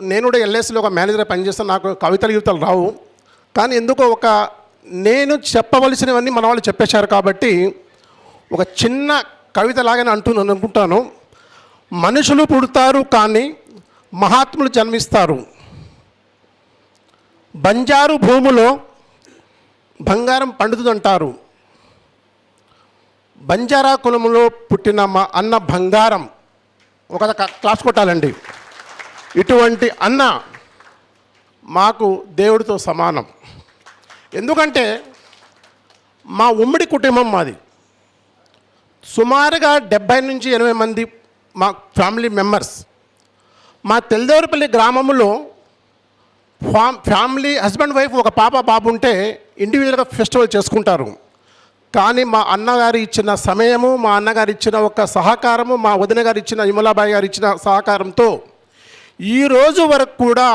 నేను కూడా ఎల్ఐసిలో ఒక మేనేజర్ పనిచేస్తాను. నాకు కవితలు గీతలు రావు. కానీ ఎందుకో ఒక నేను చెప్పవలసినవన్నీ మన వాళ్ళు చెప్పేశారు కాబట్టి ఒక చిన్న కవిత లాగానే అంటున్నాను అనుకుంటాను. మనుషులు పుడతారు కానీ మహాత్ములు జన్మిస్తారు. బంజారు భూములో బంగారం పండుతుందంటారు. బంజారా కులములో పుట్టిన మా అన్న బంగారం. ఒక క్లాస్ కొట్టాలండి. ఇటువంటి అన్న మాకు దేవుడితో సమానం. ఎందుకంటే మా ఉమ్మడి కుటుంబం మాది. సుమారుగా డెబ్బై నుంచి ఎనభై మంది మా ఫ్యామిలీ మెంబర్స్. మా తెల్దేవరపల్లి గ్రామంలో ఫా ఫ్యామిలీ హస్బెండ్ వైఫ్ ఒక పాప బాబు ఉంటే ఇండివిజువల్గా ఫెస్టివల్ చేసుకుంటారు. కానీ మా అన్నగారు ఇచ్చిన సమయము మా అన్నగారు ఇచ్చిన ఒక సహకారము మా వదిన గారు ఇచ్చిన విమలాబాయి గారు ఇచ్చిన సహకారంతో ఈ రోజు వరకు కూడా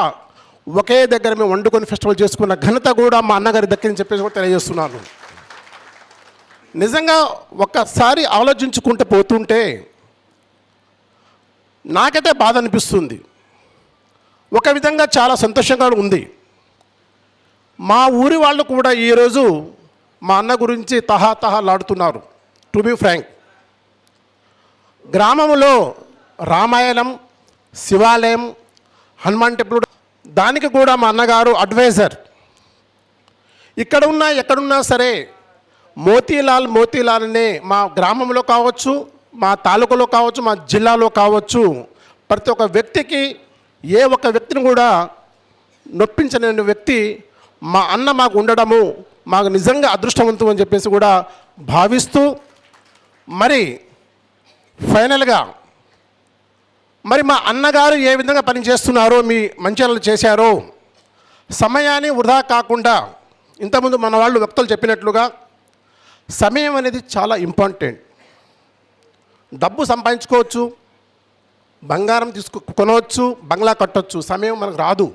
ఒకే దగ్గర మేము వండుకొని ఫెస్టివల్ చేసుకున్న ఘనత కూడా మా అన్నగారి దక్కని చెప్పేసి కూడా తెలియజేస్తున్నాను. నిజంగా ఒక్కసారి ఆలోచించుకుంటూ పోతుంటే నాకైతే బాధ అనిపిస్తుంది. ఒక విధంగా చాలా సంతోషంగా ఉంది. మా ఊరి వాళ్ళు కూడా ఈరోజు మా అన్న గురించి తహా తహాలాడుతున్నారు టు బి ఫ్రాంక్ గ్రామంలో రామాయణం శివాలయం హనుమాన్ టెంపుల్ దానికి కూడా మా అన్నగారు అడ్వైజర్. ఇక్కడ ఉన్నా ఎక్కడున్నా సరే మోతీలాల్ మోతీలాల్ అనే మా గ్రామంలో కావచ్చు మా తాలూకాలో కావచ్చు మా జిల్లాలో కావచ్చు ప్రతి ఒక్క వ్యక్తికి ఏ ఒక్క వ్యక్తిని కూడా నొప్పించలేని వ్యక్తి మా అన్న మాకు ఉండడము మాకు నిజంగా అదృష్టవంతం అని చెప్పేసి కూడా భావిస్తూ మరి ఫైనల్గా మరి మా అన్నగారు ఏ విధంగా పనిచేస్తున్నారో మీ మంచి చేశారో సమయాన్ని వృధా కాకుండా ఇంతకుముందు మన వాళ్ళు వ్యక్తులు చెప్పినట్లుగా సమయం అనేది చాలా ఇంపార్టెంట్. డబ్బు సంపాదించుకోవచ్చు బంగారం తీసుకు కొనవచ్చు బంగ్లా కట్టొచ్చు సమయం మనకు రాదు.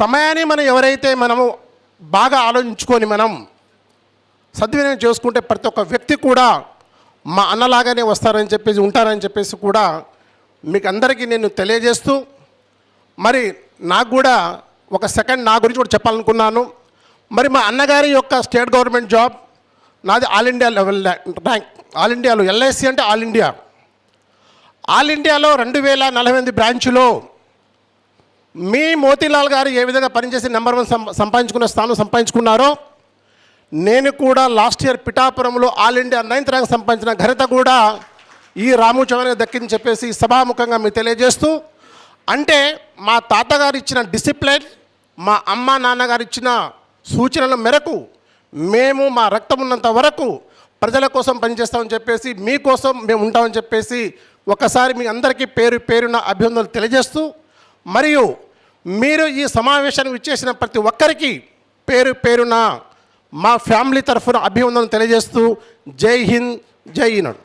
సమయాన్ని మనం ఎవరైతే మనము బాగా ఆలోచించుకొని మనం సద్వినియోగం చేసుకుంటే ప్రతి ఒక్క వ్యక్తి కూడా మా అన్నలాగానే వస్తారని చెప్పేసి ఉంటారని చెప్పేసి కూడా మీకు అందరికీ నేను తెలియజేస్తూ మరి నాకు కూడా ఒక సెకండ్ నా గురించి కూడా చెప్పాలనుకున్నాను. మరి మా అన్నగారి యొక్క స్టేట్ గవర్నమెంట్ జాబ్ నాది all India level rank all ఇండియాలో ఎల్ఐసి అంటే ఆల్ ఇండియా. ఆల్ ఇండియాలో రెండు వేల నలభై ఎనిమిది బ్రాంచ్లో మీ మోతీలాల్ గారు ఏ విధంగా పనిచేసి నెంబర్ వన్ సంపాదించుకున్న స్థానం సంపాదించుకున్నారో నేను కూడా లాస్ట్ ఇయర్ పిఠాపురంలో ఆల్ ఇండియా నైన్త్ ర్యాంక్ సంపాదించిన ఘనత కూడా ఈ రాము చౌదరి దక్కింది చెప్పేసి సభాముఖంగా మీరు తెలియజేస్తూ అంటే మా తాతగారు ఇచ్చిన డిసిప్లిన్ మా అమ్మ నాన్నగారు ఇచ్చిన సూచనల మేరకు మేము మా రక్తం ఉన్నంత వరకు ప్రజల కోసం పనిచేస్తామని చెప్పేసి మీకోసం మేము ఉంటామని చెప్పేసి ఒకసారి మీ అందరికీ పేరు పేరున అభినందనలు తెలియజేస్తూ మరియు మీరు ఈ సమావేశానికి ఇచ్చేసిన ప్రతి ఒక్కరికి పేరు పేరున మా ఫ్యామిలీ తరఫున అభివందనలు తెలియజేస్తూ జై హింద్ జై ఈనాడు.